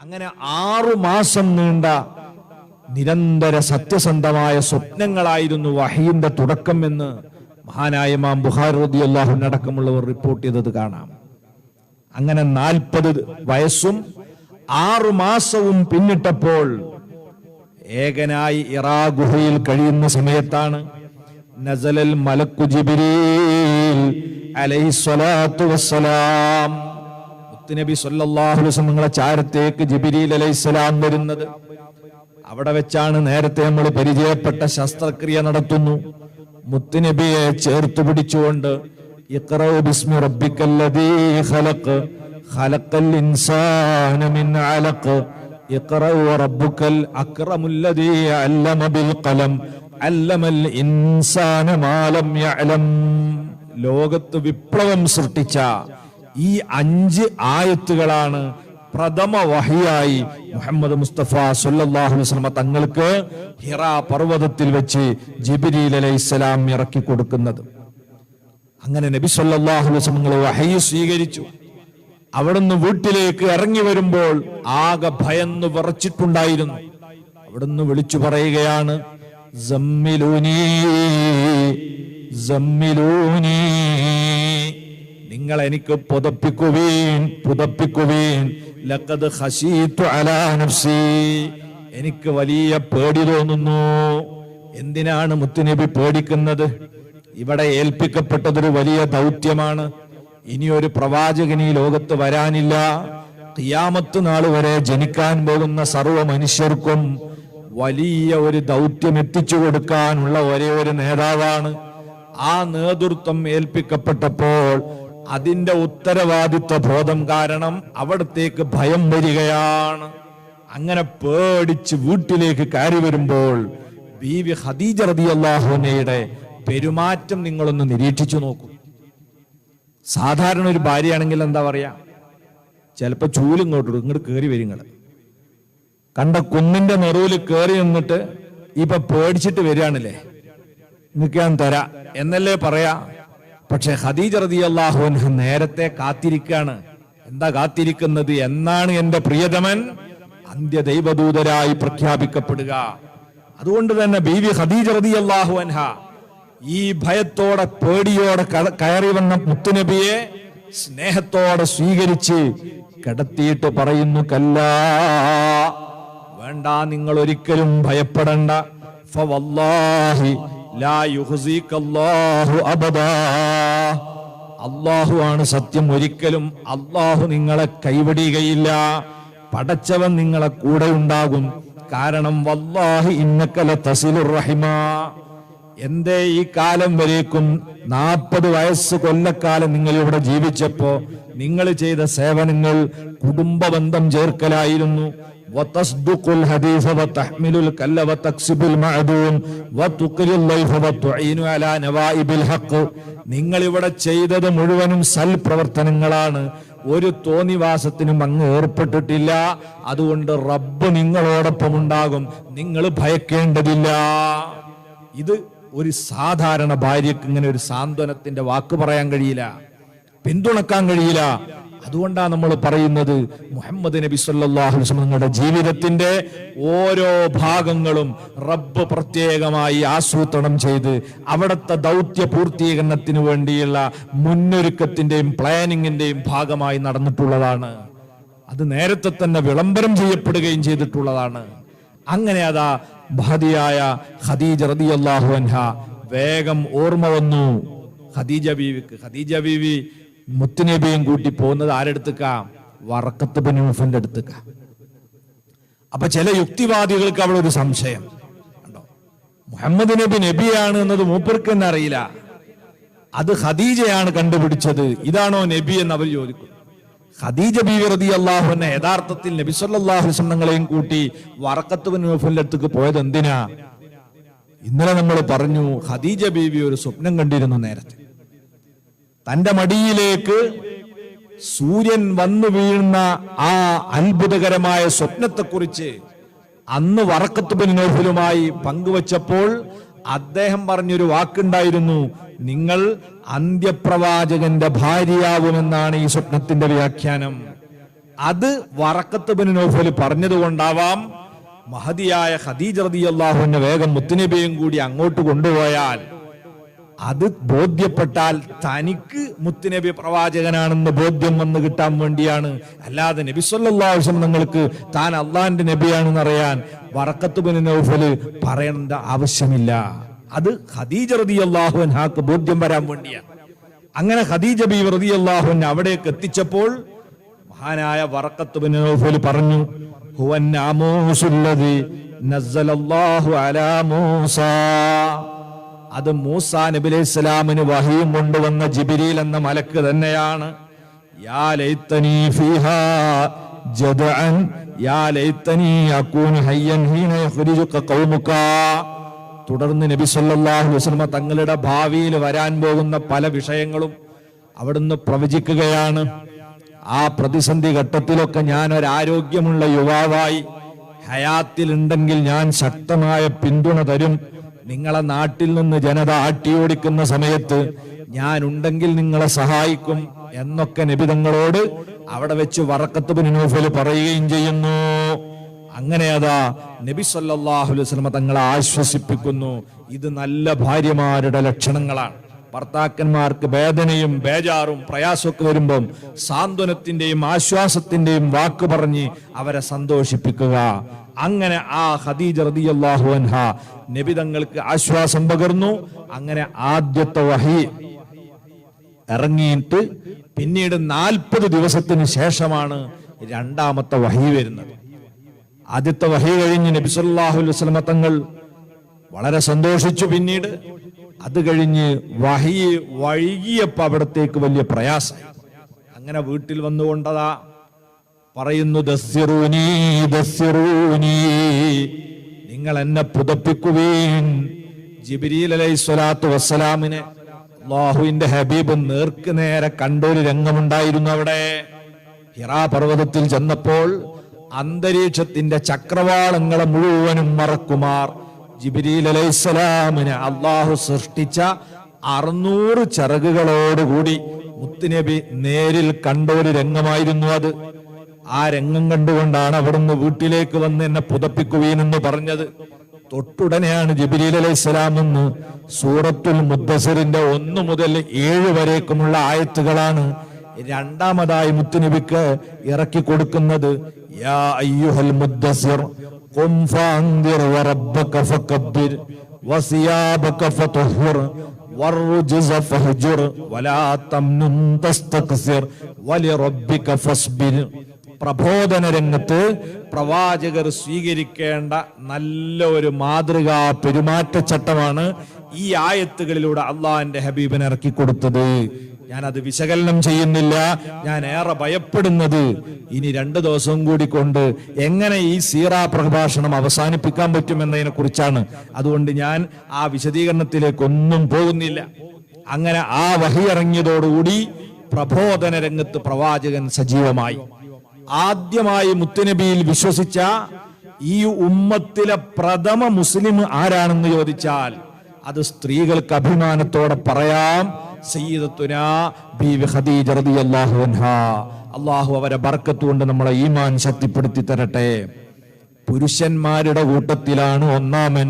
അങ്ങനെ ആറു മാസം നീണ്ട നിരന്തര സത്യസന്ധമായ സ്വപ്നങ്ങളായിരുന്നു വഹീന്റെ തുടക്കം എന്ന് മഹാനായ മാം ബുഹാർ റതി അള്ളാഹുനടക്കമുള്ളവർ റിപ്പോർട്ട് ചെയ്തത് കാണാം. അങ്ങനെ നാൽപ്പത് വയസ്സും ആറു മാസവും പിന്നിട്ടപ്പോൾ ഏകനായി ഇറാ ഗുഹയിൽ കഴിയുന്ന സമയത്താണ് നസലൽ മലക്കു ജിബിരീൽ അലൈഹിസ്സലാത്തു വസ്സലാം അലൈഹി വസല്ലം നിങ്ങളെ ചാരത്തേക്ക് ജിബിരിൽ അലൈഹിസ്സലാം വരുന്നത്. അവിടെ വെച്ചാണ് നേരത്തെ നമ്മൾ പരിചയപ്പെട്ട ശസ്ത്രക്രിയ നടത്തുന്നു. മുത്തുനബിയെ ചേർത്ത് പിടിച്ചുകൊണ്ട് ബിസ്മി ഖലഖൽ ഇൻസാന മിൻ ബിൽ ഖലം ഇൻസാന യഅലം. ലോകത്ത് വിപ്ലവം സൃഷ്ടിച്ച ഈ അഞ്ച് ആയത്തുകളാണ് പ്രഥമ വഹിയായി മുഹമ്മദ് മുസ്തഫ സല്ലല്ലാഹു അലൈഹി വസല്ലമ തങ്ങൾക്ക് ഹിറ പർവതത്തിൽ വെച്ച് ജിബ്രീൽ അലൈഹിസ്സലാം ഇറക്കി കൊടുക്കുന്നത്. അങ്ങനെ നബി സല്ലല്ലാഹു അലൈഹി വസല്ലം വഹി സ്വീകരിച്ചു. അവിടുന്ന് വീട്ടിലേക്ക് ഇറങ്ങി വരുമ്പോൾ ആകെ ഭയന്ന് വിറച്ചിട്ടുണ്ടായിരുന്നു. അവിടുന്ന് വിളിച്ചു പറയുകയാണ് ജമ്മിലൂനീ സമ്മിലൂനീ." നിങ്ങൾ എനിക്ക് പുതപ്പിക്കുവീൻ പുതപ്പിക്കുവീൻ. ലക്കത് ഹസീത്തു അലാ നഫ്സി. എനിക്ക് വലിയ പേടി തോന്നുന്നു. എന്തിനാണ് മുത്തുനബി പേടിക്കുന്നത്? ഇവിടെ ഏൽപ്പിക്കപ്പെട്ടതൊരു വലിയ ദൗത്യമാണ്. ഇനിയൊരു പ്രവാചകൻ ഈ ലോകത്ത് വരാനില്ല. കിയാമത്ത് നാൾ വരെ ജനിക്കാൻ പോകുന്ന സർവ മനുഷ്യർക്കും വലിയ ഒരു ദൗത്യം എത്തിച്ചു കൊടുക്കാനുള്ള ഒരേ ഒരു നേതാവാണ്. ആ നേതൃത്വം ഏൽപ്പിക്കപ്പെട്ടപ്പോൾ അതിന്റെ ഉത്തരവാദിത്വ ബോധം കാരണം അവിടത്തേക്ക് ഭയം വരികയാണ്. അങ്ങനെ പേടിച്ച് വീട്ടിലേക്ക് കയറി വരുമ്പോൾ ബീവി ഖദീജ റളിയല്ലാഹുവിനയുടെ പെരുമാറ്റം നിങ്ങളൊന്ന് നിരീക്ഷിച്ചു നോക്കൂ. സാധാരണ ഒരു ഭാര്യയാണെങ്കിൽ എന്താ പറയാ? ചിലപ്പോ ചൂലും ഇടും ഇങ്ങോട്ട് കയറി വരും നിങ്ങൾ കണ്ട കുന്നിന്റെ നെറുവിൽ കയറി നിന്നിട്ട് ഇപ്പൊ പേടിച്ചിട്ട് വരികയാണല്ലേ? നിൽക്കാൻ തരാ. എന്നല്ലേ പറയാ? പക്ഷെ ഖദീജ റതി അൻഹ നേരത്തെ കാത്തിരിക്കാണ്. എന്താ കാത്തിരിക്കുന്നത്? എന്നാണ് എന്റെ പ്രിയതമൻ അന്ത്യ ദൈവദൂതരായി പ്രഖ്യാപിക്കപ്പെടുക. അതുകൊണ്ട് തന്നെ ബീവി ഖദീജ അള്ളാഹു അൻഹ ഈ ഭയത്തോടെ പേടിയോടെ കയറി വന്ന മുത്തുനബിയെ സ്നേഹത്തോടെ സ്വീകരിച്ച് കിടത്തിയിട്ട് പറയുന്നു കല്ല വേണ്ട നിങ്ങൾ ഒരിക്കലും ഭയപ്പെടണ്ട അള്ളാഹു ആണ് സത്യം ഒരിക്കലും. അള്ളാഹു നിങ്ങളെ കൈവടിയുകയില്ല പടച്ചവൻ നിങ്ങളെ കൂടെ ഉണ്ടാകും. കാരണം വല്ലാഹി ഇന്നക്കല തസിലുർ റഹിമ. എന്തേ ഈ കാലം വരേക്കും? നാൽപ്പത് വയസ്സ് കൊല്ലക്കാലം നിങ്ങൾ ഇവിടെ ജീവിച്ചപ്പോ നിങ്ങൾ ചെയ്ത സേവനങ്ങൾ കുടുംബ ബന്ധം ചേർക്കലായിരുന്നു. وتصدق الحديث وتحمل الكل وتكسب المعدوم وتقري الضيف وتعين على نوائب الحق നിങ്ങൾ ഇവിടെ ചെയ്തത് മുഴുവനും സൽപ്രവർത്തനങ്ങളാണ് ഒരു തോന്നിവാസത്തിനും അങ്ങ് ഏർപ്പെട്ടിട്ടില്ല അതുകൊണ്ട് റബ്ബ് നിങ്ങളോടൊപ്പം ഉണ്ടാകും നിങ്ങൾ ഭയക്കേണ്ടതില്ല ഇത് ഒരു സാധാരണ ഭാര്യക്ക് ഇങ്ങനെ ഒരു സാന്ത്വനത്തിന്റെ വാക്ക് പറയാൻ കഴിയില്ല പിന്തുണക്കാൻ കഴിയില്ല അതുകൊണ്ടാണ് നമ്മൾ പറയുന്നത് മുഹമ്മദ് നബി സല്ലാഹു നിങ്ങളുടെ ജീവിതത്തിന്റെ ഓരോ ഭാഗങ്ങളും റബ്ബ് പ്രത്യേകമായി ആസൂത്രണം ചെയ്ത് അവിടുത്തെ ദൗത്യ പൂർത്തീകരണത്തിന് വേണ്ടിയുള്ള മുന്നൊരുക്കത്തിന്റെയും പ്ലാനിങ്ങിന്റെയും ഭാഗമായി നടന്നിട്ടുള്ളതാണ്. അത് നേരത്തെ തന്നെ വിളംബരം ചെയ്യപ്പെടുകയും ചെയ്തിട്ടുള്ളതാണ്. അങ്ങനെ അതാ ഭാതിയായ ഖദീജ റതി അൻഹ വേഗം ഓർമ്മ വന്നു. ഖദീജ ബീവിക്ക് ഖദീജ ബീവി മുത്തുനബിയും കൂട്ടി പോകുന്നത് ആരെടുത്തുക്ക? വറക്കത്ത് ബനൂഫിന്റെ അടുത്തുക്ക. അപ്പൊ ചില യുക്തിവാദികൾക്ക് അവിടെ ഒരു സംശയം. കണ്ടോ? മുഹമ്മദ് നബി നബിയാണ് എന്നത് മൂപ്പർക്ക് തന്നെ അറിയില്ല. അത് ഖദീജയാണ് കണ്ടുപിടിച്ചത്. ഇതാണോ നബി എന്ന് അവർ ചോദിക്കും. ഖദീജ ബീവി റതി അള്ളാഹുവിനെ യഥാർത്ഥത്തിൽ നബി സല്ലല്ലാഹു അലൈഹി വസല്ലം തങ്ങളെയും കൂട്ടി വറക്കത്ത് ബനൂഫിന്റെ അടുത്തേക്ക് പോയത് എന്തിനാ ഇന്നലെ നമ്മൾ പറഞ്ഞു ഖദീജ ബീവി ഒരു സ്വപ്നം കണ്ടിരുന്നു നേരത്തെ. തന്റെ മടിയിലേക്ക് സൂര്യൻ വന്നു വീഴുന്ന ആ അത്ഭുതകരമായ സ്വപ്നത്തെക്കുറിച്ച് അന്ന് വറക്കത്തുബിൻ നൗഫലുമായി പങ്കുവച്ചപ്പോൾ അദ്ദേഹം പറഞ്ഞൊരു വാക്കുണ്ടായിരുന്നു നിങ്ങൾ അന്ത്യപ്രവാചകന്റെ ഭാര്യയാവുമെന്നാണ് ഈ സ്വപ്നത്തിന്റെ വ്യാഖ്യാനം. അത് വറക്കത്ത് ബിൻ നൗഫൽ പറഞ്ഞതുകൊണ്ടാവാം മഹതിയായ ഖദീജ അള്ളാഹുവിന്റെ വേഗം മുത്തുനബിയും കൂടി അങ്ങോട്ട് കൊണ്ടുപോയാൽ അത് ബോധ്യപ്പെട്ടാൽ തനിക്ക് മുത്തുനബി പ്രവാചകനാണെന്ന് ബോധ്യം വന്ന് കിട്ടാൻ വേണ്ടിയാണ്. അല്ലാതെ നബി വസല്ലം നിങ്ങൾക്ക് താൻ അള്ളാഹിന്റെ നബിയാണെന്ന് അറിയാൻ വറക്കത്ത് ബിൻ നൗഫൽ പറയേണ്ട ആവശ്യമില്ല. അത് ഖദീജ റളിയല്ലാഹു അൻഹാക്ക് ബോധ്യം വരാൻ വേണ്ടിയാണ്. അങ്ങനെ ഖദീജ ബി റതി അൻഹ അവിടേക്ക് എത്തിച്ചപ്പോൾ മഹാനായ വറക്കത്ത് ബിൻ നൗഫൽ പറഞ്ഞു ഹുവൻ നാമൂസുല്ലദി നസ്സലല്ലാഹു അലാ മൂസ. അത് മൂസാ നബി അലൈഹി സ്വലാമിന് വഹിയും കൊണ്ടുവന്ന ജിബിരിൽ എന്ന മലക്ക് തന്നെയാണ്. തുടർന്ന് നബി സല്ലാഹു വസ്ലമ തങ്ങളുടെ ഭാവിയിൽ വരാൻ പോകുന്ന പല വിഷയങ്ങളും അവിടുന്ന് പ്രവചിക്കുകയാണ്. ആ പ്രതിസന്ധി ഘട്ടത്തിലൊക്കെ ഞാൻ ഒരു ആരോഗ്യമുള്ള യുവാവായി ഹയാത്തിൽ ഉണ്ടെങ്കിൽ ഞാൻ ശക്തമായ പിന്തുണ തരും. നിങ്ങളെ നാട്ടിൽ നിന്ന് ജനത ആട്ടിയോടിക്കുന്ന സമയത്ത് ഞാൻ ഉണ്ടെങ്കിൽ നിങ്ങളെ സഹായിക്കും എന്നൊക്കെ നിബിതങ്ങളോട് അവിടെ വെച്ച് വറക്കത്ത് ബിൻ പറയുകയും ചെയ്യുന്നു. അങ്ങനെ അതാ നബി വസല്ലമ തങ്ങളെ ആശ്വസിപ്പിക്കുന്നു. ഇത് നല്ല ഭാര്യമാരുടെ ലക്ഷണങ്ങളാണ്. ഭർത്താക്കന്മാർക്ക് വേദനയും ബേജാറും പ്രയാസമൊക്കെ വരുമ്പം സാന്ത്വനത്തിന്റെയും ആശ്വാസത്തിന്റെയും വാക്ക് പറഞ്ഞ് അവരെ സന്തോഷിപ്പിക്കുക. അങ്ങനെ ആ ഖദീജ റളിയല്ലാഹു അൻഹ നബി തങ്ങൾക്ക് ആശ്വാസം പകർന്നു. അങ്ങനെ ആദ്യത്തെ വഹി ഇറങ്ങിയിട്ട് പിന്നീട് നാൽപ്പത് ദിവസത്തിന് ശേഷമാണ് രണ്ടാമത്തെ വഹി വരുന്നത്. ആദ്യത്തെ വഹി കഴിഞ്ഞ് സല്ലല്ലാഹു അലൈഹി വസല്ലമ തങ്ങൾ വളരെ സന്തോഷിച്ചു പിന്നീട്. അത് കഴിഞ്ഞ് വഹിയെ വഴുകിയപ്പോ അവിടത്തേക്ക് വലിയ പ്രയാസം അങ്ങനെ വീട്ടിൽ വന്നുകൊണ്ടതാ പറയുന്നു ദസ്യറൂനി ദസ്യറൂനി നിങ്ങൾ എന്നെ പുതപ്പിക്കുവീൻ. ജിബിരിൽ അലൈഹി സ്വലാത്തു വസ്സലാമിനെ ഹബീബ് നേർക്ക് നേരെ കണ്ടൊരു രംഗമുണ്ടായിരുന്നു അവിടെ. ഹിറാ പർവതത്തിൽ ചെന്നപ്പോൾ അന്തരീക്ഷത്തിന്റെ ചക്രവാളങ്ങളെ മുഴുവനും മറക്കുമാർ. ജിബിരിൽ അലൈഹിസ്സലാമിനെ അള്ളാഹു സൃഷ്ടിച്ച അറുന്നൂറ് ചിറകുകളോടുകൂടി മുത്തുനബി നേരിൽ കണ്ട ഒരു രംഗമായിരുന്നു അത്. ആ രംഗം കണ്ടുകൊണ്ടാണ് അവിടുന്ന് വീട്ടിലേക്ക് വന്ന് എന്നെ പുതപ്പിക്കുകയെന്ന് പറഞ്ഞത്. തൊട്ടുടനെയാണ് ജബിലീൽ അലൈഹി സ്വലാം എന്ന് സൂറത്തുൽ മുദ്ദസറിന്റെ ഒന്ന് മുതൽ ഏഴ് വരേക്കുമുള്ള ആയത്തുകളാണ് രണ്ടാമതായി മുത്തുനബിക്ക് ഇറക്കി കൊടുക്കുന്നത്. യാ അയ്യുഹൽ മുദ്ദസിർ ഖും ഫഅൻദിർ വറബ്ബക ഫകബ്ബിർ വസിയാബക ഫതഹ്ഹിർ والرجز فهجر ولا تمنن تستكثر ولربك فاصبر പ്രബോധന രംഗത്ത് പ്രവാചകർ സ്വീകരിക്കേണ്ട നല്ല ഒരു മാതൃകാ പെരുമാറ്റച്ചട്ടമാണ് ഈ ആയത്തുകളിലൂടെ അള്ളാഹിന്റെ ഹബീബിന് ഇറക്കി കൊടുത്തത് ഞാൻ അത് വിശകലനം ചെയ്യുന്നില്ല. ഞാൻ ഏറെ ഭയപ്പെടുന്നത് ഇനി രണ്ടു ദിവസവും കൂടി കൊണ്ട് എങ്ങനെ ഈ സീറ പ്രഭാഷണം അവസാനിപ്പിക്കാൻ പറ്റുമെന്നതിനെ കുറിച്ചാണ്. അതുകൊണ്ട് ഞാൻ ആ വിശദീകരണത്തിലേക്കൊന്നും പോകുന്നില്ല. അങ്ങനെ ആ വഹി ഇറങ്ങിയതോടുകൂടി പ്രബോധന രംഗത്ത് പ്രവാചകൻ സജീവമായി. ആദ്യമായി മുത്തുനബിയിൽ വിശ്വസിച്ച ഈ ഉമ്മത്തിലെ പ്രഥമ മുസ്ലിം ആരാണെന്ന് ചോദിച്ചാൽ അത് സ്ത്രീകൾക്ക് അഭിമാനത്തോടെ പറയാം. ബീവി ഖദീജ റളിയല്ലാഹു അള്ളാഹു അവരെ ബർക്കത്ത് കൊണ്ട് നമ്മളെ ഈമാൻ ശക്തിപ്പെടുത്തി തരട്ടെ. പുരുഷന്മാരുടെ കൂട്ടത്തിലാണ് ഒന്നാമൻ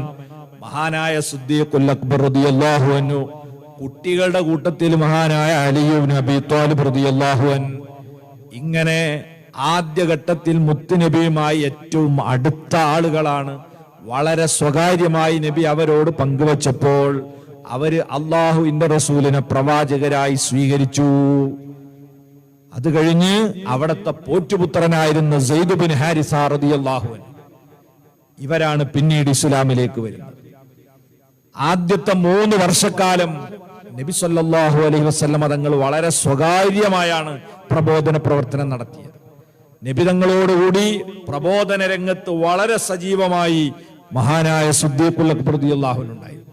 മഹാനായ അക്ബർ റളിയല്ലാഹു അൻഹു. കുട്ടികളുടെ കൂട്ടത്തിൽ മഹാനായ അലിയുബ്നു അബീ ത്വാലിബ് റളിയല്ലാഹു അൻ ഇങ്ങനെ ആദ്യഘട്ടത്തിൽ മുത്തുനബിയുമായി ഏറ്റവും അടുത്ത ആളുകളാണ്. വളരെ സ്വകാര്യമായി നബി അവരോട് പങ്കുവച്ചപ്പോൾ അവർ അള്ളാഹുവിന്റെ റസൂലിനെ പ്രവാചകരായി സ്വീകരിച്ചു. അത് കഴിഞ്ഞ് അവിടത്തെ പോറ്റുപുത്രനായിരുന്ന സെയ്ദുബിൻ ഹാരിസ അള്ളാഹുവൻ ഇവരാണ് പിന്നീട് ഇസ്ലാമിലേക്ക് വരുന്നത്. ആദ്യത്തെ മൂന്ന് വർഷക്കാലം നബി സല്ലല്ലാഹു അലൈഹി വസല്ലമ തങ്ങൾ വളരെ സ്വകാര്യമായാണ് പ്രബോധന പ്രവർത്തനം നടത്തിയത്. നബി തങ്ങളോടുകൂടി പ്രബോധന രംഗത്ത് വളരെ സജീവമായി മഹാനായ സുദ്ദീഖുൽ അക്ബർ റളിയല്ലാഹുവിനുണ്ടായിരുന്നു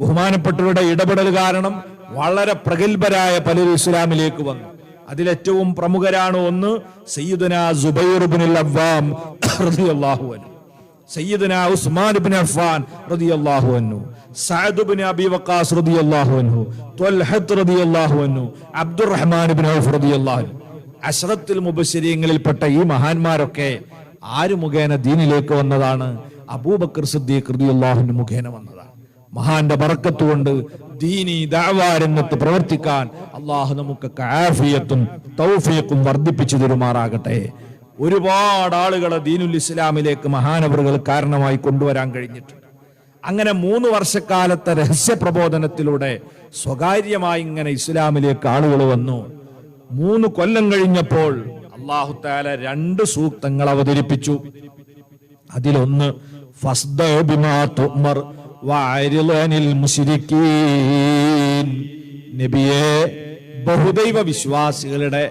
ബഹുമാനപ്പെട്ടവരുടെ ഇടപെടൽ കാരണം വളരെ പ്രഗത്ഭരായ പലരും ഇസ്ലാമിലേക്ക് വന്നു. അതിലേറ്റവും പ്രമുഖരാണ് ഒന്ന് സയ്യിദന സുബൈർ ഇബ്നുൽ അവ്വാം റളിയല്ലാഹു അൻഹു. സയ്യിദുന ഉസ്മാൻ ഇബ്നു അഫ്ഫാൻ റളിയല്ലാഹു അൻഹു. സഅദ് ഇബ്നു റളിയല്ലാഹു അൻഹു. റളിയല്ലാഹു അൻഹു. ഇബ്നു ഔഫ് റളിയല്ലാഹു അൻഹു. ഈ മഹാന്മാരൊക്കെ ആര് മുഖേന ദീനിലേക്ക് വന്നതാണ്? അബൂബക്കർ സിദ്ദീഖ് റളിയല്ലാഹു മുഖേന വന്നതാണ്. മഹാന്റെ പറക്കത്തു കൊണ്ട് ദീനി ദാവാരംഗത്ത് പ്രവർത്തിക്കാൻ അള്ളാഹു നമുക്കൊക്കെ ആഫിയത്തും തൗഫിയക്കും വർദ്ധിപ്പിച്ചു തരുമാറാകട്ടെ. ഒരുപാട് ആളുകളെ ദീനുൽ ഇസ്ലാമിലേക്ക് മഹാനവറുകൾ കാരണമായി കൊണ്ടുവരാൻ കഴിഞ്ഞിട്ടുണ്ട്. അങ്ങനെ മൂന്ന് വർഷക്കാലത്തെ രഹസ്യ പ്രബോധനത്തിലൂടെ സ്വകാര്യമായി ഇങ്ങനെ ഇസ്ലാമിലേക്ക് ആളുകൾ വന്നു. മൂന്ന് കൊല്ലം കഴിഞ്ഞപ്പോൾ അള്ളാഹു താല രണ്ട് സൂക്തങ്ങൾ അവതരിപ്പിച്ചു. അതിലൊന്ന് ഫസ്ദ നബിയെ ബഹുദൈവ വിശ്വാസികളുടെ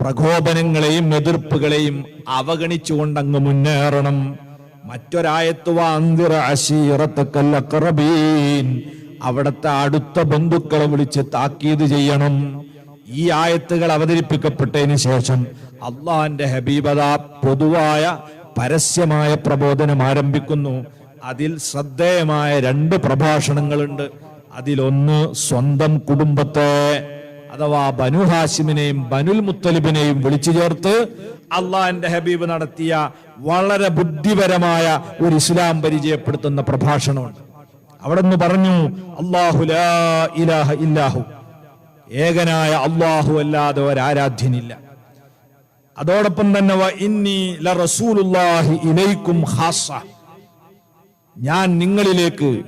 പ്രകോപനങ്ങളെയും എതിർപ്പുകളെയും അവഗണിച്ചുകൊണ്ട് അങ്ങ് മുന്നേറണം. മറ്റൊരായത്ത് അവിടത്തെ അശീറത്തക്കൽ അഖറബീൻ അവിടുത്തെ അടുത്ത ബന്ധുക്കളെ വിളിച്ച് താക്കീത് ചെയ്യണം. ഈ ആയത്തുകൾ അവതരിപ്പിക്കപ്പെട്ടതിന് ശേഷം അള്ളാഹിന്റെ ഹബീബത പൊതുവായ പരസ്യമായ പ്രബോധനം ആരംഭിക്കുന്നു. അതിൽ ശ്രദ്ധേയമായ രണ്ട് പ്രഭാഷണങ്ങളുണ്ട്. അതിലൊന്ന് സ്വന്തം കുടുംബത്തെ അഥവാ ബനു ഹാഷിമിനെയും ബനുൽ മുത്തലിബിനെയും വിളിച്ചു ചേർത്ത് അള്ളാഹിന്റെ ഹബീബ് നടത്തിയ വളരെ ബുദ്ധിപരമായ ഒരു ഇസ്ലാം പരിചയപ്പെടുത്തുന്ന പ്രഭാഷണമുണ്ട്. അവിടെ നിന്ന് പറഞ്ഞു അള്ളാഹു ഇലാഹ ഇല്ലാഹു. ഏകനായ അള്ളാഹു അല്ലാതെ ഒരാരാധ്യനില്ല. അതോടൊപ്പം തന്നെ ഇന്നി ലറസൂലുള്ളാഹി ഇലൈക്കും ഖാസ്സ. ഞാൻ നിങ്ങളിലേക്ക്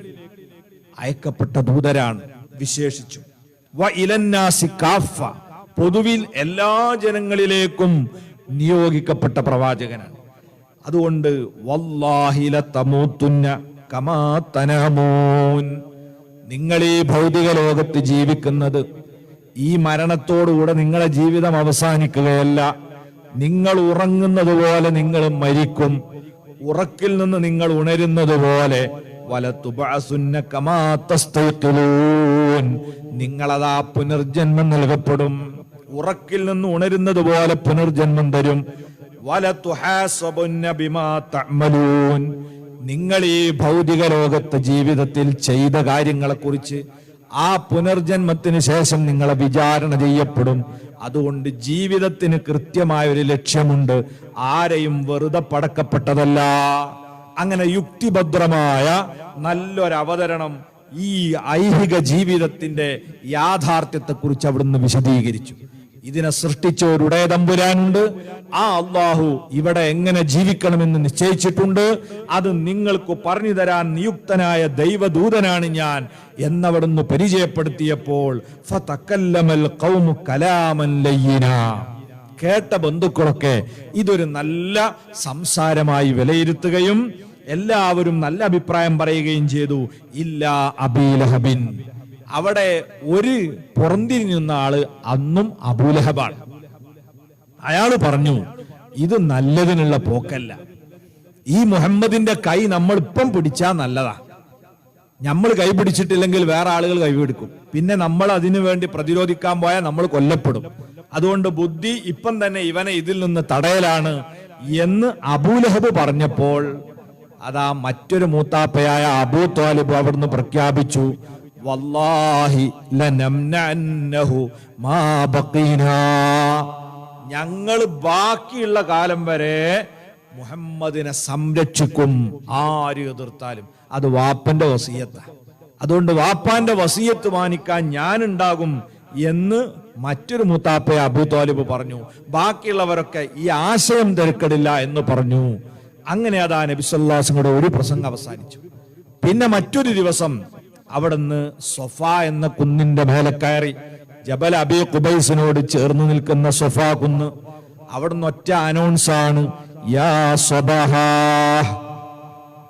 അയക്കപ്പെട്ട ദൂതരാണ്. വിശേഷിച്ചു വ ഇലന്നാസി കാഫ പൊതുവിൽ എല്ലാ ജനങ്ങളിലേക്കും നിയോഗിക്കപ്പെട്ട പ്രവാചകനാണ്. അതുകൊണ്ട് വല്ലാഹില തമൂത്തുന്ന കമാ തനമൂൻ നിങ്ങൾ ഈ ഭൗതിക ലോകത്ത് ജീവിക്കുന്നത് ഈ മരണത്തോടുകൂടെ നിങ്ങളുടെ ജീവിതം അവസാനിക്കുകയല്ല. നിങ്ങൾ ഉറങ്ങുന്നത് പോലെ നിങ്ങൾ മരിക്കും. ഉറക്കിൽ നിന്ന് നിങ്ങൾ ഉണരുന്നത് പോലെ. നിങ്ങളതാ പുനർജന്മം നൽകപ്പെടും ഉറക്കിൽ നിന്ന് ഉണരുന്നത് പോലെ പുനർജന്മം തരും. നിങ്ങൾ ഈ ഭൗതിക ലോകത്തെ ജീവിതത്തിൽ ചെയ്ത കാര്യങ്ങളെ കുറിച്ച് ആ പുനർജന്മത്തിന് ശേഷം നിങ്ങളെ വിചാരണ ചെയ്യപ്പെടും അതുകൊണ്ട് ജീവിതത്തിന് കൃത്യമായ ഒരു ലക്ഷ്യമുണ്ട്. ആരെയും വെറുതെ പടക്കപ്പെട്ടതല്ല. അങ്ങനെ യുക്തിഭദ്രമായ നല്ലൊരവതരണം ഈ ഐഹിക ജീവിതത്തിന്റെ യാഥാർത്ഥ്യത്തെക്കുറിച്ച് അവിടുന്ന് വിശദീകരിച്ചു. ഇതിനെ സൃഷ്ടിച്ച ഒരു ഉടയ തമ്പുരാനുണ്ട് ആ അള്ളാഹു ഇവിടെ എങ്ങനെ ജീവിക്കണമെന്ന് നിശ്ചയിച്ചിട്ടുണ്ട്. അത് നിങ്ങൾക്ക് പറഞ്ഞു തരാൻ നിയുക്തനായ ദൈവദൂതനാണ് ഞാൻ എന്നവിടുന്ന് പരിചയപ്പെടുത്തിയപ്പോൾ. കേട്ട ബന്ധുക്കളൊക്കെ ഇതൊരു നല്ല സംസാരമായി വിലയിരുത്തുകയും എല്ലാവരും നല്ല അഭിപ്രായം പറയുകയും ചെയ്തു. ഇല്ല അബീലഹബിൻ അവിടെ ഒരു പുറന്തിരിഞ്ഞുന്ന ആൾ അന്നും അബൂലഹബാണ്. അയാൾ പറഞ്ഞു ഇത് നല്ലതിനുള്ള പോക്കല്ല. ഈ മുഹമ്മദിന്റെ കൈ നമ്മൾ ഇപ്പം പിടിച്ചാ നല്ലതാ. നമ്മൾ കൈ പിടിച്ചിട്ടില്ലെങ്കിൽ വേറെ ആളുകൾ കൈവെടുക്കും പിന്നെ നമ്മൾ അതിനു വേണ്ടി പ്രതിരോധിക്കാൻ പോയാൽ നമ്മൾ കൊല്ലപ്പെടും. അതുകൊണ്ട് ബുദ്ധി ഇപ്പം തന്നെ ഇവനെ ഇതിൽ നിന്ന് തടയലാണ് എന്ന് അബൂലഹബ് പറഞ്ഞപ്പോൾ അതാ മറ്റൊരു മൂത്താപ്പയായ അബൂ താലിബ് അവിടുന്ന് പ്രഖ്യാപിച്ചു വല്ലാഹി ഞങ്ങൾ ബാക്കിയുള്ള കാലം വരെ മുഹമ്മദിനെ സംരക്ഷിക്കും ആര് എതിർത്താലും. അത് വാപ്പന്റെ വസീയത്ത. അതുകൊണ്ട് വാപ്പാന്റെ വസീയത്ത് മാനിക്കാൻ ഞാൻ ഉണ്ടാകും എന്ന് മറ്റൊരു മുത്താപ്പയെ അബു താലിബ് പറഞ്ഞു. ബാക്കിയുള്ളവരൊക്കെ ഈ ആശയം തിരക്കടില്ല എന്ന് പറഞ്ഞു. അങ്ങനെ അതാ നബിസ്വല്ലാസിനോട് ഒരു പ്രസംഗം അവസാനിച്ചു. പിന്നെ മറ്റൊരു ദിവസം അവിടുന്ന് സൊഫ എന്ന കുന്നിന്റെ മേലെ കയറി ജബൽ അബി കുബൈസിനോട് ചേർന്ന് നിൽക്കുന്ന സൊഫ കുന്ന് അവിടുന്ന് ഒറ്റ അനൗൺസ് ആണ് യാ സ്വബഹാ.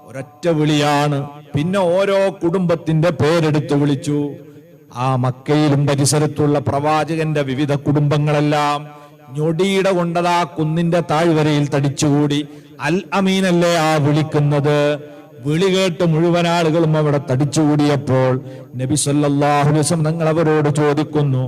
ഒരൊറ്റ വിളിയാണ്. പിന്നെ ഓരോ കുടുംബത്തിന്റെ പേരെടുത്ത് വിളിച്ചു. ആ മക്കയിലും പരിസരത്തുള്ള പ്രവാചകന്റെ വിവിധ കുടുംബങ്ങളെല്ലാം ഞൊടിയിട കൊണ്ടതാ കുന്നിന്റെ താഴ്വരയിൽ തടിച്ചുകൂടി അൽ അമീനല്ലേ ആ വിളിക്കുന്നത്? വിളി കേട്ട് മുഴുവൻ ആളുകളും അവിടെ തടിച്ചുകൂടിയപ്പോൾ നബി വസല്ലം നിങ്ങൾ അവരോട് ചോദിക്കുന്നു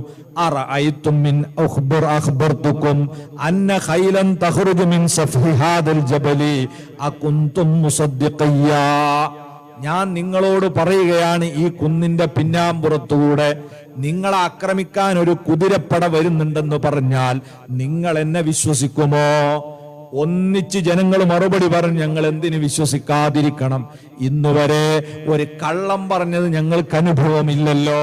ഞാൻ നിങ്ങളോട് പറയുകയാണ് ഈ കുന്നിന്റെ പിന്നാമ്പുറത്തുകൂടെ നിങ്ങളെ ആക്രമിക്കാൻ ഒരു കുതിരപ്പട വരുന്നുണ്ടെന്ന് പറഞ്ഞാൽ നിങ്ങൾ എന്നെ വിശ്വസിക്കുമോ? ഒന്നിച്ച് ജനങ്ങൾ മറുപടി പറഞ്ഞ് ഞങ്ങൾ എന്തിനു വിശ്വസിക്കാതിരിക്കണം? ഇന്നുവരെ ഒരു കള്ളം പറഞ്ഞത് ഞങ്ങൾക്ക് അനുഭവമില്ലല്ലോ.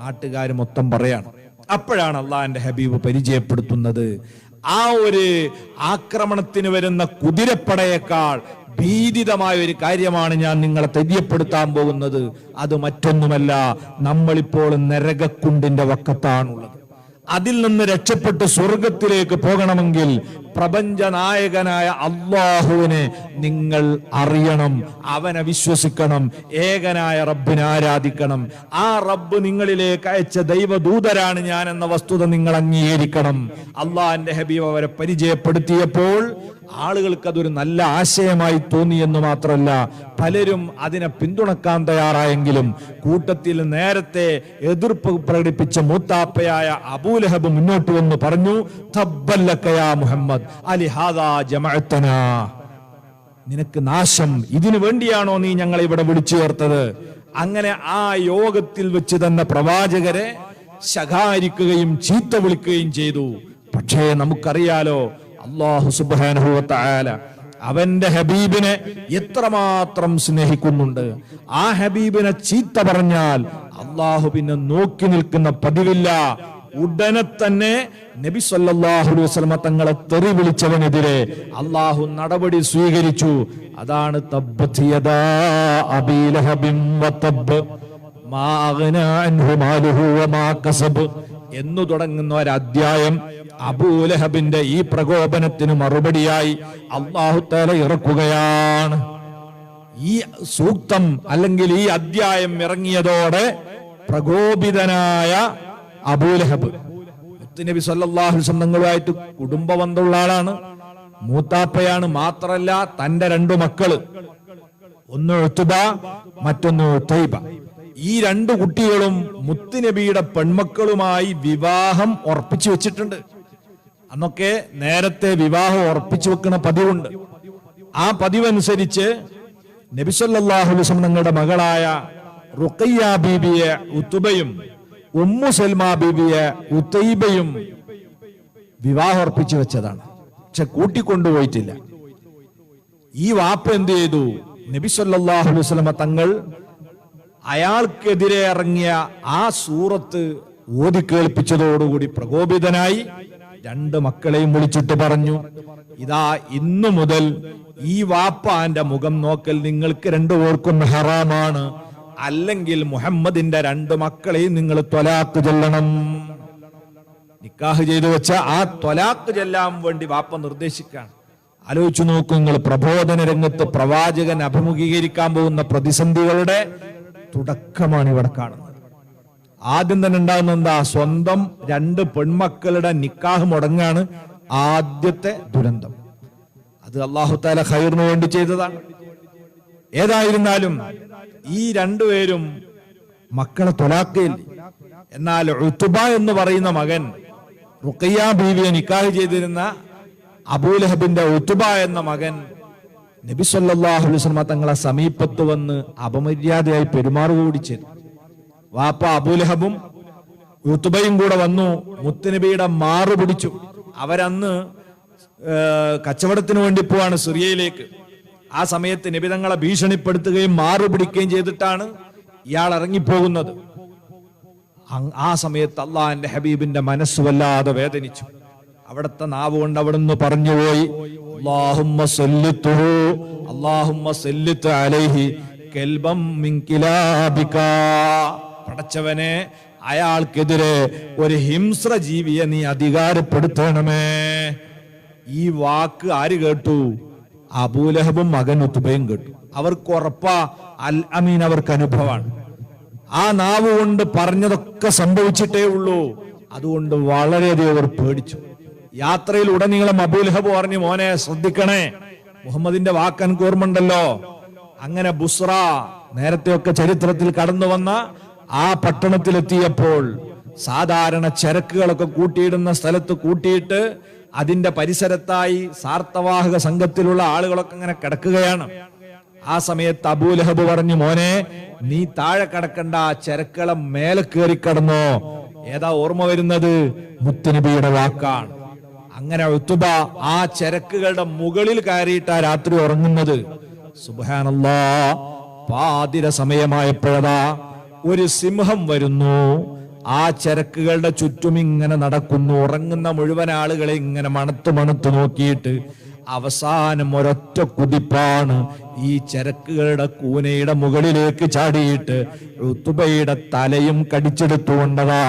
നാട്ടുകാർ മൊത്തം പറയാണ്. അപ്പോഴാണ് അള്ളാഹിന്റെ ഹബീബ് പരിചയപ്പെടുത്തുന്നത്. ആ ഒരു ആക്രമണത്തിന് വരുന്ന കുതിരപ്പടയേക്കാൾ ഭീതിതമായ ഒരു കാര്യമാണ് ഞാൻ നിങ്ങളെ തെര്യപ്പെടുത്താൻ പോകുന്നത്. അത് മറ്റൊന്നുമല്ല നമ്മളിപ്പോൾ നരകക്കുണ്ടിന്റെ വക്കത്താണുള്ളത്. അതിൽ നിന്ന് രക്ഷപ്പെട്ട് സ്വർഗത്തിലേക്ക് പോകണമെങ്കിൽ പ്രപഞ്ച നായകനായ അള്ളാഹുവിനെ നിങ്ങൾ അറിയണം അവനെ വിശ്വസിക്കണം ഏകനായ റബ്ബിനെ ആരാധിക്കണം. ആ റബ്ബ് നിങ്ങളിലേക്ക് അയച്ച ദൈവദൂതരാണ് ഞാൻ എന്ന വസ്തുത നിങ്ങൾ അംഗീകരിക്കണം. അള്ളാഹിന്റെ ഹബീബ് അവരെ പരിചയപ്പെടുത്തിയപ്പോൾ ആളുകൾക്ക് അതൊരു നല്ല ആശയമായി തോന്നി എന്ന് മാത്രമല്ല പലരും അതിനെ പിന്തുണക്കാൻ തയ്യാറായെങ്കിലും കൂട്ടത്തിൽ നേരത്തെ എതിർപ്പ് പ്രകടിപ്പിച്ച മൂത്താപ്പയായ അബൂലഹബ് മുന്നോട്ട് വന്ന് പറഞ്ഞു "തബ്ബല്ലക്കയാ മുഹമ്മദ്. നിനക്ക് നാശം. ഇതിനു വേണ്ടിയാണോ നീ ഞങ്ങളെ ഇവിടെ വിളിച്ചു ചേർത്തത്? അങ്ങനെ ആ യോഗത്തിൽ വെച്ച് തന്നെ പ്രവാചകരെ ശകാരിക്കുകയും ചീത്ത വിളിക്കുകയും ചെയ്തു. പക്ഷേ നമുക്കറിയാലോ അള്ളാഹു സുബാനുഭവത്തായാല അവന്റെ ഹബീബിനെ എത്രമാത്രം സ്നേഹിക്കുന്നുണ്ട്. ആ ഹബീബിനെ ചീത്ത പറഞ്ഞാൽ അള്ളാഹു പിന്നെ നോക്കി നിൽക്കുന്ന പതിവില്ല. ഉടനെ തന്നെ നബി സല്ലല്ലാഹു അലൈഹി വസല്ലമ തങ്ങളെ തെറി വിളിച്ചവനെതിരെ അള്ളാഹു നടപടി സ്വീകരിച്ചു. അതാണ് എന്നു തുടങ്ങുന്ന ഒരു അധ്യായം അബൂലഹബിന്റെ ഈ പ്രകോപനത്തിന് മറുപടിയായി അള്ളാഹു തല ഇറക്കുകയാണ്. ഈ സൂക്തം അല്ലെങ്കിൽ ഈ അധ്യായം ഇറങ്ങിയതോടെ പ്രകോപിതനായ അബൂലഹബ്. നബി സല്ലാഹു സ്വന്തങ്ങളുമായിട്ട് കുടുംബ ബന്ധമുള്ള ആളാണ്. മൂത്താപ്പയാണ് മാത്രല്ല തന്റെ രണ്ടു മക്കൾ. ഒന്ന് എഴുത്തുബ മറ്റൊന്ന് തൈബ ഈ രണ്ടു കുട്ടികളും മുത്തുനബിയുടെ പെൺമക്കളുമായി വിവാഹം ഉറപ്പിച്ചു വെച്ചിട്ടുണ്ട്. അന്നൊക്കെ നേരത്തെ വിവാഹം ഉറപ്പിച്ചു വെക്കുന്ന പതിവുണ്ട്. ആ പതിവനുസരിച്ച് നബിസല്ലാഹു വസ്ലം തങ്ങളുടെ മകളായ റുഖയ്യ ബീബിയെ ഉത്തുബയും ഉമ്മു സൽമ ബീബിയെ ഉത്തൈബയും വിവാഹം ഉറപ്പിച്ചു വെച്ചതാണ്. പക്ഷെ കൂട്ടിക്കൊണ്ടുപോയിട്ടില്ല. ഈ വാപ്പ് എന്ത് ചെയ്തു? നബി സല്ലല്ലാഹു അലൈഹി വസല്ലമ തങ്ങൾ അയാൾക്കെതിരെ ഇറങ്ങിയ ആ സൂറത്ത് ഓതി കേൾപ്പിച്ചതോടുകൂടി പ്രകോപിതനായി രണ്ട് മക്കളെയും വിളിച്ചിട്ട് പറഞ്ഞു ഇതാ ഇന്നു മുതൽ ഈ വാപ്പാന്റെ മുഖം നോക്കൽ നിങ്ങൾക്ക് രണ്ടുപേർക്കും ഹറാമാണ്. അല്ലെങ്കിൽ മുഹമ്മദിന്റെ രണ്ട് മക്കളെയും നിങ്ങൾ ത്വലാക്ക് ചൊല്ലണം. നിക്കാഹ് ചെയ്തു വെച്ച ആ ത്വലാക്ക് ചെല്ലാൻ വേണ്ടി വാപ്പ നിർദ്ദേശിക്കാണ് ആലോചിച്ചു നോക്കൂ നിങ്ങൾ പ്രബോധന രംഗത്ത് പ്രവാചകൻ അഭിമുഖീകരിക്കാൻ പോകുന്ന പ്രതിസന്ധികളുടെ തുടക്കമാണ് ഇവിടെ കാണുന്നത്. ആദ്യം തന്നെ ഉണ്ടാകുന്ന എന്താ? സ്വന്തം രണ്ട് പെൺമക്കളുടെ നിക്കാഹ് മുടങ്ങാണ് ആദ്യത്തെ ദുരന്തം. അത് അള്ളാഹു താല ഖൈറിന് വേണ്ടി ചെയ്തതാണ്. ഏതായിരുന്നാലും ഈ രണ്ടുപേരും മക്കളെ തൊലാക്കയില്ല എന്നാൽ ഉത്തുബ എന്ന് പറയുന്ന മകൻ റുക്കയ്യ ബീവിയെ നിക്കാഹ് ചെയ്തിരുന്ന അബൂലഹബിന്റെ ഉത്തുബ എന്ന മകൻ നബി സല്ലല്ലാഹു അലൈഹി വസല്ലമ തങ്ങളെ സമീപത്ത് വന്ന് അപമര്യാദയായി പെരുമാറുകൂടി ചെയ്തു. വാപ്പ അബൂലഹബും ഉത്തുബയും കൂടെ വന്നു മുത്തുനബിയുടെ മാറു പിടിച്ചു. അവരന്ന് കച്ചവടത്തിന് വേണ്ടി പോവാണ് സിറിയയിലേക്ക്. ആ സമയത്ത് നിബിതങ്ങളെ ഭീഷണിപ്പെടുത്തുകയും മാറുപിടിക്കുകയും ചെയ്തിട്ടാണ് ഇയാൾ ഇറങ്ങിപ്പോകുന്നത്. ആ സമയത്ത് അള്ളാഹിന്റെ ഹബീബിന്റെ മനസ്സ് വല്ലാതെ വേദനിച്ചു. അവിടത്തെ നാവ് കൊണ്ട് അവിടെ നിന്ന് പറഞ്ഞുപോയി അലൈഹി പടച്ചവനെ അയാൾക്കെതിരെ ഒരു ഹിംസ്ര ജീവിയെ നീ അധികാരപ്പെടുത്തണമേ. ഈ വാക്ക് ആര് കേട്ടു? അബൂലഹബും മകൻ ഉത്തുബയും കേട്ടു. അവർക്ക് ഉറപ്പാ അൽ അമീൻ അവർക്ക് അനുഭവമാണ്. ആ നാവ് കൊണ്ട് പറഞ്ഞതൊക്കെ സംഭവിച്ചിട്ടേ ഉള്ളൂ. അതുകൊണ്ട് വളരെയധികം അവർ പേടിച്ചു. യാത്രയിൽ ഉടനീളം അബൂലഹബ് പറഞ്ഞു മോനെ ശ്രദ്ധിക്കണേ. മുഹമ്മദിന്റെ വാക്കൻ കൂർമുണ്ടല്ലോ അങ്ങനെ ബുസ്ര നേരത്തെയൊക്കെ ചരിത്രത്തിൽ കടന്നു വന്ന ആ പട്ടണത്തിലെത്തിയപ്പോൾ സാധാരണ ചരക്കുകളൊക്കെ കൂട്ടിയിടുന്ന സ്ഥലത്ത് കൂട്ടിയിട്ട് അതിന്റെ പരിസരത്തായി സാർത്തവാഹക സംഘത്തിലുള്ള ആളുകളൊക്കെ ഇങ്ങനെ കിടക്കുകയാണ്. ആ സമയത്ത് അബൂലഹബ് പറഞ്ഞു മോനെ നീ താഴെ കിടക്കണ്ട ചരക്കളെ മേലെ കയറി കിടന്നോ. ഏതാ ഓർമ്മ വരുന്നത്? മുത്തുനബിയുടെ വാക്കാണ്. അങ്ങനെ ഉത്തുബ ആ ചരക്കുകളുടെ മുകളിൽ കയറിയിട്ടാ രാത്രി ഉറങ്ങുന്നത്. സുബാനല്ലാ പാതിര സമയമായപ്പോഴതാ ഒരു സിംഹം വരുന്നു. ആ ചരക്കുകളുടെ ചുറ്റും ഇങ്ങനെ നടക്കുന്നു. ഉറങ്ങുന്ന മുഴുവൻ ആളുകളെ ഇങ്ങനെ മണത്ത് മണത്ത് നോക്കിയിട്ട് അവസാനം ഒരൊറ്റ കുതിപ്പാണ് ഈ ചരക്കുകളുടെ കൂനയുടെ മുകളിലേക്ക് ചാടിയിട്ട് ഋതുബയുടെ തലയും കടിച്ചെടുത്തുകൊണ്ടതാ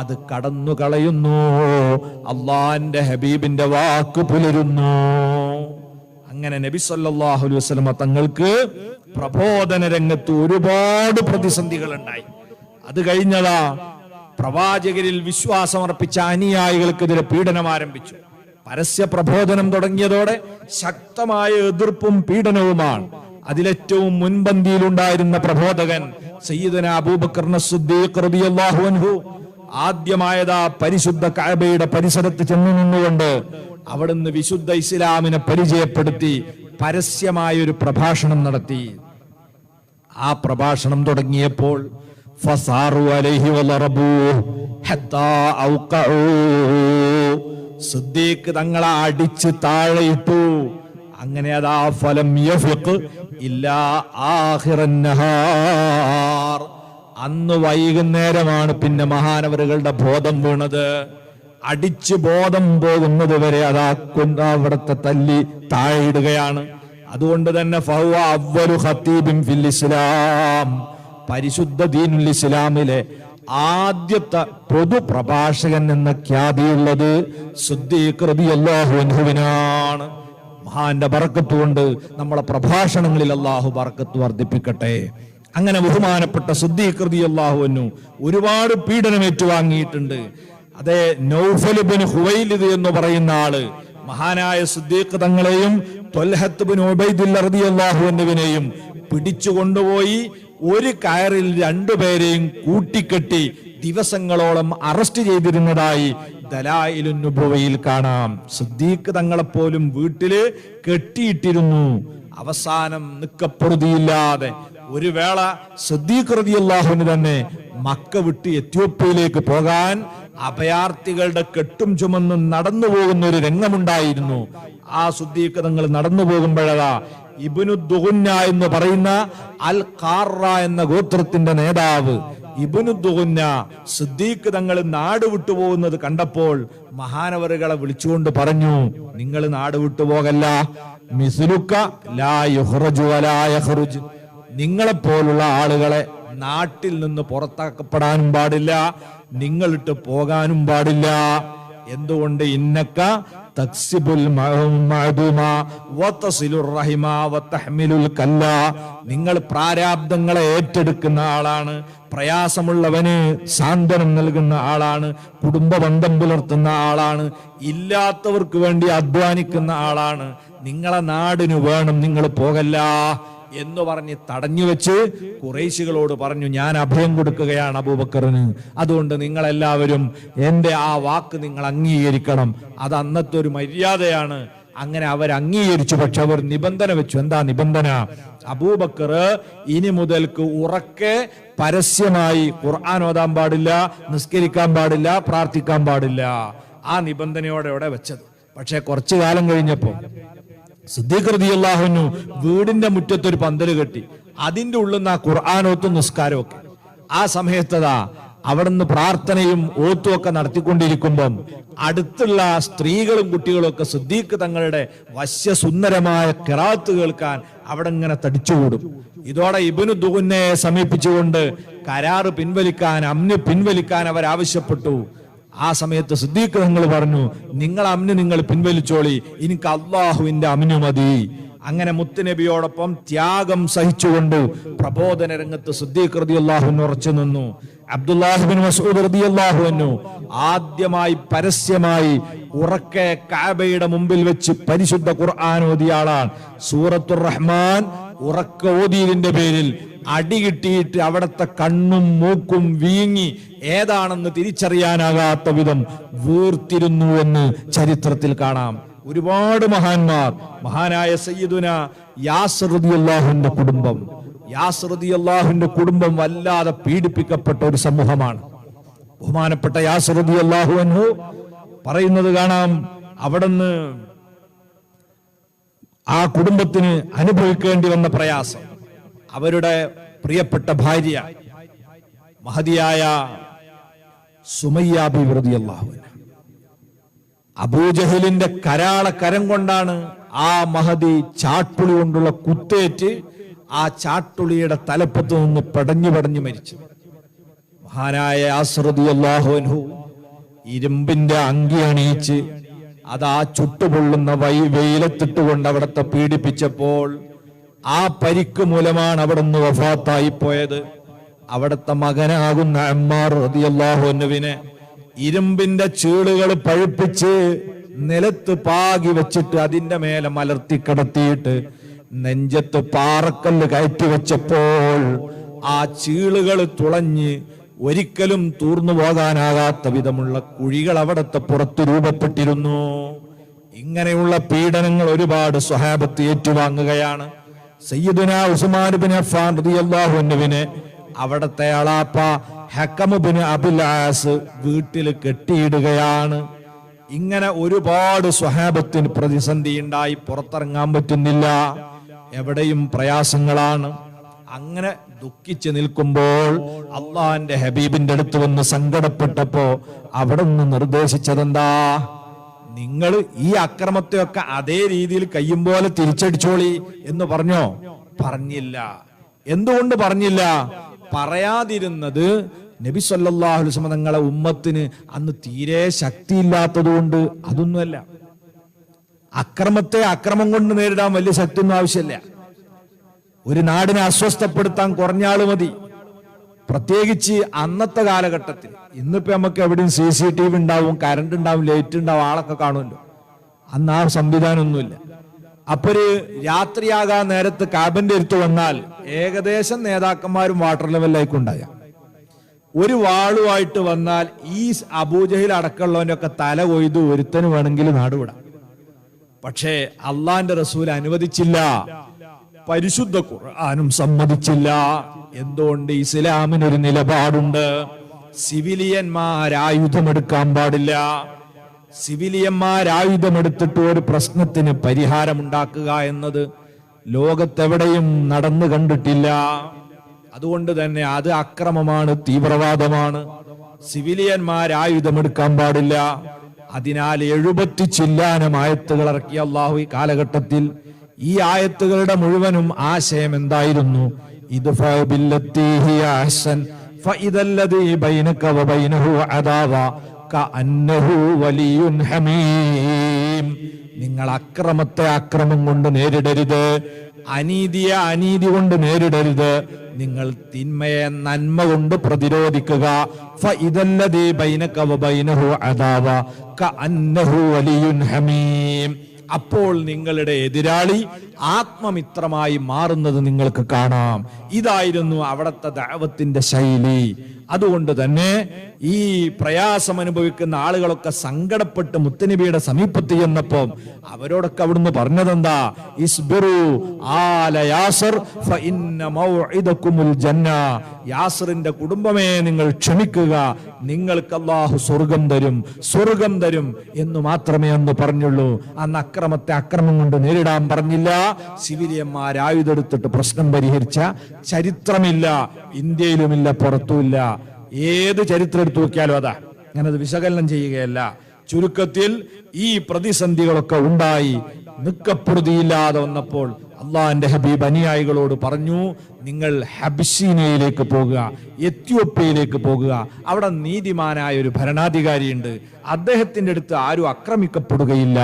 അത് കടന്നു കളയുന്നു. അള്ളാന്റെ ഹബീബിന്റെ വാക്ക് പുലരുന്നു. അങ്ങനെ നബി സല്ലല്ലാഹു അലൈഹി വസല്ലമ തങ്ങൾക്ക് പ്രബോധന രംഗത്ത് ഒരുപാട് പ്രതിസന്ധികൾ ഉണ്ടായി അത് കഴിഞ്ഞതാ പ്രവാചകരിൽ വിശ്വാസമർപ്പിച്ച അനുയായികൾക്കെതിരെ പീഡനം ആരംഭിച്ചു. പരസ്യ പ്രബോധനം തുടങ്ങിയതോടെ ശക്തമായ എതിർപ്പും പീഡനവുമാണ്. അതിലേറ്റവും മുൻപന്തിയിലുണ്ടായിരുന്ന പ്രബോധകൻ സയ്യിദന റളിയല്ലാഹു അൻഹു ആദ്യമായതാ പരിശുദ്ധ കഅബയുടെ പരിസരത്ത് ചെന്നു നിന്നുകൊണ്ട് അവിടുന്ന് വിശുദ്ധ ഇസ്ലാമിനെ പരിചയപ്പെടുത്തി പരസ്യമായ ഒരു പ്രഭാഷണം നടത്തി. ആ പ്രഭാഷണം തുടങ്ങിയപ്പോൾ അലൈഹി വലറബൂ ഹത്താ ഔഖഉ സിദ്ദീഖ് തങ്ങളെ അടിച്ച് താഴെയിട്ടു. അങ്ങനെ അതാ ഫലം യഫിഖ് ഇല്ലാ ആഖിറൻ നഹാർ. അന്ന് വൈകുന്നേരമാണ് പിന്നെ മഹാനവരുകളുടെ ബോധം വീണത്. അടിച്ച് ബോധം പോകുന്നത് വരെ അതാ കൊണ്ട തല്ലി താഴെയിടുകയാണ്. അതുകൊണ്ട് തന്നെ ഫഹുവ അവ്വലു ഖത്തീബിൻ ഫിൽ ഇസ്ലാം. പരിശുദ്ധ ദീനുൽ ഇസ്ലാമിലെ ആദ്യത്തെ പൊതു പ്രഭാഷകൻ എന്ന ഖ്യാതിയുള്ളത് സിദ്ദീഖ് അൻഹുവിനാണ്. മഹാന്റെ ബറക്കത്ത് കൊണ്ട് നമ്മളെ പ്രഭാഷണങ്ങളിൽ അള്ളാഹു ബറക്കത്ത് വർദ്ധിപ്പിക്കട്ടെ. അങ്ങനെ ബഹുമാനപ്പെട്ട സിദ്ദീഖ് അള്ളാഹുവിനു ഒരുപാട് പീഡനം ഏറ്റുവാങ്ങിയിട്ടുണ്ട് അതെ നൗഫലുബിൻ ഹുവൈലിദ് എന്ന് പറയുന്ന ആൾ മഹാനായ സുദ്ദീഖ് തങ്ങളെയും തൊൽഹത്ത് ബിൻ റളിയല്ലാഹു അൻഹുവിനെയും പിടിച്ചു കൊണ്ടുപോയി ഒരു കയറിൽ രണ്ടുപേരെയും കൂട്ടിക്കെട്ടി ദിവസങ്ങളോളം അറസ്റ്റ് ചെയ്തിരുന്നതായി ദലായിലുന്നുഭവയിൽ കാണാം. സിദ്ദീഖ് തങ്ങളെപ്പോലും വീട്ടിൽ കെട്ടിയിട്ടിരുന്നു. അവസാനം നിക്കപ്പൊറുതിയില്ലാതെ ഒരു വേള സിദ്ദീഖ് റളിയല്ലാഹുവിന് തന്നെ മക്ക വിട്ട് എത്യോപ്യയിലേക്ക് പോകാൻ അഭയാർത്ഥികളുടെ കെട്ടും ചുമന്നും നടന്നു പോകുന്ന ഒരു രംഗമുണ്ടായിരുന്നു. ആ സുദ്ദീഖ് തങ്ങൾ നടന്നു പോകുമ്പോഴതാ ഇബിനു ദുഹുന്ന എന്ന് പറയുന്ന അൽ കാറ എന്ന ഗോത്രത്തിന്റെ നേതാവ്. ഇബിനു ദുഹുന്ന സിദ്ദീഖ് തങ്ങൾ നാട് വിട്ടുപോകുന്നത് കണ്ടപ്പോൾ മഹാനവറുകളെ വിളിച്ചുകൊണ്ട് പറഞ്ഞു നിങ്ങൾ നാട് വിട്ടുപോകല്ല മിസുലുക്ക ലാ യുഹ്റജു വലാ യഖ്റുജ്. നിങ്ങളെപ്പോലുള്ള ആളുകളെ നാട്ടിൽ നിന്ന് പുറത്താക്കപ്പെടാനും പാടില്ല. നിങ്ങളിട്ട് പോകാനും പാടില്ല. എന്തുകൊണ്ട് ഇന്നക്ക നിങ്ങൾ പ്രാരാബ്ദങ്ങളെ ഏറ്റെടുക്കുന്ന ആളാണ് പ്രയാസമുള്ളവന് സാന്ത്വനം നൽകുന്ന ആളാണ് കുടുംബ ബന്ധം പുലർത്തുന്ന ആളാണ് ഇല്ലാത്തവർക്ക് വേണ്ടി അധ്വാനിക്കുന്ന ആളാണ്. നിങ്ങളെ നാടിനു വേണം നിങ്ങൾ പോകല്ല. എന്ന് പറഞ്ഞ് തടഞ്ഞു വെച്ച് കുറേശികളോട് പറഞ്ഞു ഞാൻ അഭയം കൊടുക്കുകയാണ് അബൂബക്കറിന്. അതുകൊണ്ട് നിങ്ങളെല്ലാവരും എന്റെ ആ വാക്ക് നിങ്ങൾ അംഗീകരിക്കണം. അത് അന്നത്തെ ഒരു മര്യാദയാണ്. അങ്ങനെ അവർ അംഗീകരിച്ചു പക്ഷെ അവർ നിബന്ധന വെച്ചു. എന്താ നിബന്ധന? അബൂബക്കർ ഇനി മുതൽക്ക് ഉറക്കെ പരസ്യമായി ഖുർആൻ ഓതാൻ പാടില്ല നിസ്കരിക്കാൻ പാടില്ല പ്രാർത്ഥിക്കാൻ പാടില്ല. ആ നിബന്ധനയോടെ വെച്ചത്. പക്ഷെ കുറച്ചു കാലം കഴിഞ്ഞപ്പോ സിദ്ദീഖ് റളിയല്ലാഹുവിനു വീടിന്റെ മുറ്റത്തൊരു പന്തൽ കെട്ടി. അതിന്റെ ഉള്ളിൽ നിന്ന് ആ ഖുർആാനോത്തും നിസ്കാരവും ഒക്കെ ആ സമയത്തതാ അവിടുന്ന് പ്രാർത്ഥനയും ഓത്തും ഒക്കെ നടത്തിക്കൊണ്ടിരിക്കുമ്പം അടുത്തുള്ള സ്ത്രീകളും കുട്ടികളും ഒക്കെ സിദ്ദീഖ് തങ്ങളുടെ വശ്യസുന്ദരമായ കിറാത്ത് കേൾക്കാൻ അവിടെ ഇങ്ങനെ തടിച്ചുകൂടും. ഇതോടെ ഇബിനു ദുഹുനെ സമീപിച്ചുകൊണ്ട് കരാറ് പിൻവലിക്കാൻ അമ്ന് പിൻവലിക്കാൻ അവർ ആവശ്യപ്പെട്ടു ആ സമയത്ത് സിദ്ദീഖ് നിങ്ങൾ പറഞ്ഞു നിങ്ങൾ അമ്ന് നിങ്ങൾ പിൻവലിച്ചോളി. എനിക്ക് അള്ളാഹുവിന്റെ അമിനു മതി. അങ്ങനെ മുത്തുനബിയോടൊപ്പം ത്യാഗം സഹിച്ചുകൊണ്ട് പ്രബോധന രംഗത്ത് സിദ്ദീഖ് ഉറച്ചു നിന്നു. അബ്ദുല്ലാഹിബിൻ മസൂദ് ആദ്യമായി പരസ്യമായി ഉറക്കെ കാബയുടെ മുമ്പിൽ വെച്ച് പരിശുദ്ധ ഖുർആൻ ഓതിയ ആളാണ്. സൂറത്തുർ റഹ്മാൻ ഉറക്ക ഓതിയതിന്റെ പേരിൽ അടി അവിടത്തെ കണ്ണും മൂക്കും വീങ്ങി ഏതാണെന്ന് തിരിച്ചറിയാനാകാത്ത വിധം വീർത്തിരുന്നു എന്ന് ചരിത്രത്തിൽ കാണാം. ഒരുപാട് മഹാന്മാർ. മഹാനായ സയ്യിദുന റളിയല്ലാഹുവിന്റെ കുടുംബം. റളിയല്ലാഹുവിന്റെ കുടുംബം വല്ലാതെ പീഡിപ്പിക്കപ്പെട്ട ഒരു സമൂഹമാണ്. ബഹുമാനപ്പെട്ട യാസർ അള്ളാഹു അൻഹു പറയുന്നത് കാണാം അവിടുന്ന് ആ കുടുംബത്തിന് അനുഭവിക്കേണ്ടി വന്ന പ്രയാസം. അവരുടെ പ്രിയപ്പെട്ട ഭാര്യ മഹതിയായ സുമയ്യാബി വൃതി അള്ളാഹുവിന് അബൂജഹലിന്റെ കരാള കരം കൊണ്ടാണ് ആ മഹതി ചാട്ടുളി കൊണ്ടുള്ള കുത്തേറ്റ് ആ ചാട്ടുളിയുടെ തലപ്പത്ത് നിന്ന് പടഞ്ഞു പടഞ്ഞു മരിച്ചു മഹാനായ ആസ്രതി അള്ളാഹുനു ഇരുമ്പിന്റെ അങ്കി അണിയിച്ച് അത് ആ ചുട്ടുപൊള്ളുന്ന വൈ വെയിലത്തിട്ടുകൊണ്ട് അവിടത്തെ പീഡിപ്പിച്ചപ്പോൾ ആ പരിക്ക് മൂലമാണ് അവിടുന്ന് വഫാത്തായി പോയത്. അവിടുത്തെ മകനാകുന്ന അമ്മാർ റതിയല്ലാഹുവിനെ ഇരുമ്പിന്റെ ചീളുകൾ പഴുപ്പിച്ച് നിലത്ത് പാകി വെച്ചിട്ട് അതിന്റെ മേലെ മലർത്തി കിടത്തിയിട്ട് നെഞ്ചത്ത് പാറക്കല്ല് കയറ്റി വെച്ചപ്പോൾ ആ ചീളുകൾ തുളഞ്ഞ് ഒരിക്കലും തൂർന്നു പോകാനാകാത്ത വിധമുള്ള കുഴികൾ അവിടത്തെ പുറത്ത് രൂപപ്പെട്ടിരുന്നു. ഇങ്ങനെയുള്ള പീഡനങ്ങൾ ഒരുപാട് സ്വഹാബത്ത് ഏറ്റുവാങ്ങുകയാണ്. സയ്യിദുന ഉസ്മാൻ ബിൻ അഫ്ഫാൻ റളിയല്ലാഹു അൻഹുവിനെ അവിടത്തെ അളാപ്പ ഹക്കമുബിന് അബുലാസ് വീട്ടിൽ കെട്ടിയിടുകയാണ്. ഇങ്ങനെ ഒരുപാട് സ്വഹാബത്തിന് പ്രതിസന്ധി ഉണ്ടായി പുറത്തിറങ്ങാൻ പറ്റുന്നില്ല. എവിടെയും പ്രയാസങ്ങളാണ്. അങ്ങനെ ദുഃഖിച്ച് നിൽക്കുമ്പോൾ അള്ളാന്റെ ഹബീബിന്റെ അടുത്ത് വന്ന് സങ്കടപ്പെട്ടപ്പോ അവിടെ നിന്ന് നിർദ്ദേശിച്ചതെന്താ? നിങ്ങൾ ഈ അക്രമത്തെയൊക്കെ അതേ രീതിയിൽ കയ്യും പോലെ തിരിച്ചടിച്ചോളി എന്ന് പറഞ്ഞോ? പറഞ്ഞില്ല. എന്തുകൊണ്ട് പറഞ്ഞില്ല? പറയാതിരുന്നത് നബി സല്ലാഹുലി അലൈഹി വസല്ലം തങ്ങളെ ഉമ്മത്തിന് അന്ന് തീരെ ശക്തിയില്ലാത്തതുകൊണ്ട് അതൊന്നുമല്ല. അക്രമത്തെ അക്രമം കൊണ്ട് നേരിടാൻ വലിയ ശക്തിയൊന്നും ആവശ്യമില്ല. ഒരു നാടിനെ അസ്വസ്ഥപ്പെടുത്താൻ കുറഞ്ഞ മതി. പ്രത്യേകിച്ച് അന്നത്തെ കാലഘട്ടത്തിൽ. ഇന്നിപ്പോ നമുക്ക് എവിടെയും സി സി ടി വി ഉണ്ടാവും കറണ്ട് ഉണ്ടാവും ലൈറ്റ് ഉണ്ടാവും ആളൊക്കെ കാണുമല്ലോ. അന്ന് ആ സംവിധാനമൊന്നുമില്ല. അപ്പൊ ഒരു രാത്രിയാകാൻ നേരത്ത് കാബിന്റെ അടുത്ത് വന്നാൽ ഏകദേശം നേതാക്കന്മാരും വാട്ടർ ലെവലിലേക്ക് ഉണ്ടായ. ഒരു വാളുമായിട്ട് വന്നാൽ ഈ അബൂജഹിൽ അടക്കമുള്ളവന്റെ ഒക്കെ തല കൊയ്ത് ഒരുത്തന് വേണമെങ്കിൽ നാടുവിടാം. പക്ഷേ അള്ളാന്റെ റസൂൽ അനുവദിച്ചില്ല. പരിശുദ്ധ ഖുർആാനും സമ്മതിച്ചില്ല. എന്തുകൊണ്ട് ഇസ്ലാമിനൊരു നിലപാടുണ്ട്? സിവിലിയന്മാരായുധമെടുക്കാൻ പാടില്ല. സിവിലിയന്മാർ ആയുധമെടുത്തിട്ട് ഒരു പ്രശ്നത്തിന് പരിഹാരമുണ്ടാക്കുക എന്നത് ലോകത്തെവിടെയും നടന്നു കണ്ടിട്ടില്ല. അതുകൊണ്ട് തന്നെ അത് അക്രമമാണ് തീവ്രവാദമാണ്. സിവിലിയന്മാരായുധമെടുക്കാൻ പാടില്ല. അതിനാൽ എഴുപത്തി ചില്ലാനം ആയത്തുകൾ ഇറക്കിയ അള്ളാഹു ഈ കാലഘട്ടത്തിൽ ഈ ആയത്തുകളുടെ മുഴുവനും ആശയം എന്തായിരുന്നു? ഇത് നിങ്ങൾ അക്രമത്തെ അക്രമം കൊണ്ട് നേരിടരുത്. അനീതിയെ അനീതി കൊണ്ട് നേരിടരുത്. നിങ്ങൾ തിന്മയെ നന്മ കൊണ്ട് പ്രതിരോധിക്കുക. അപ്പോൾ നിങ്ങളുടെ എതിരാളി ആത്മമിത്രമായി മാറുന്നത് നിങ്ങൾക്ക് കാണാം. ഇതായിരുന്നു അവിടുത്തെ ദൈവത്തിന്റെ ശൈലി. അതുകൊണ്ട് തന്നെ ഈ പ്രയാസം അനുഭവിക്കുന്ന ആളുകളൊക്കെ സങ്കടപ്പെട്ട് മുത്തനബിയുടെ സമീപത്ത് ചെന്നപ്പോ അവരോടൊക്കെ അവിടുന്ന് പറഞ്ഞതെന്താ? ഇസ്ബിറു ആല യാസർ ഫഇന്ന മൗഇദകുമുൽ ജന്ന. യാസറിന്റെ കുടുംബമേ നിങ്ങൾ ക്ഷമിക്കുക. നിങ്ങൾക്ക് അള്ളാഹു സ്വർഗം തരും സ്വർഗം തരും എന്ന് മാത്രമേ അന്ന് പറഞ്ഞുള്ളൂ. അന്ന് അക്രമത്തെ അക്രമം കൊണ്ട് നേരിടാൻ പറഞ്ഞില്ല. സിവിലിയന്മാർ ആയുധെടുത്തിട്ട് പ്രശ്നം പരിഹരിച്ച ചരിത്രമില്ല ഇന്ത്യയിലുമില്ല പുറത്തുമില്ല. ഏത് ചരിത്രം എടുത്തു നോക്കിയാലും അതാ. ഞാനത് വിശകലനം ചെയ്യുകയല്ല. ചുരുക്കത്തിൽ ഈ പ്രതിസന്ധികളൊക്കെ ഉണ്ടായി. നിക്കപ്രതിയില്ലാതെ വന്നപ്പോൾ അള്ളാഹിന്റെ ഹബീബ് അനുയായികളോട് പറഞ്ഞു നിങ്ങൾ ഹബിസീനയിലേക്ക് പോകുക എത്യോപ്യയിലേക്ക് പോകുക. അവിടെ നീതിമാനായ ഒരു ഭരണാധികാരിയുണ്ട്. അദ്ദേഹത്തിന്റെ അടുത്ത് ആരും ആക്രമിക്കപ്പെടുകയില്ല.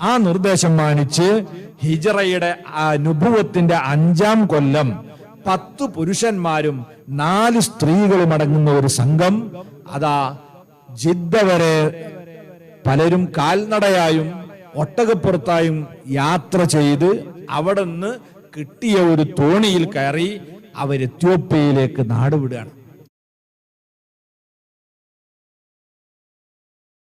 ആ നിർദ്ദേശം മാനിച്ച് ഹിജറയുടെ നുഭവത്തിന്റെ അഞ്ചാം കൊല്ലം പത്ത് പുരുഷന്മാരും നാല് സ്ത്രീകളും അടങ്ങുന്ന ഒരു സംഘം. അതാ ജിദ്ദ വരെ പലരും കാൽനടയായും ഒട്ടകപ്പുറത്തായും യാത്ര ചെയ്ത് അവിടെ നിന്ന് കിട്ടിയ ഒരു തോണിയിൽ കയറി അവർ എത്യോപ്യയിലേക്ക് നാടുവിടുകയാണ്.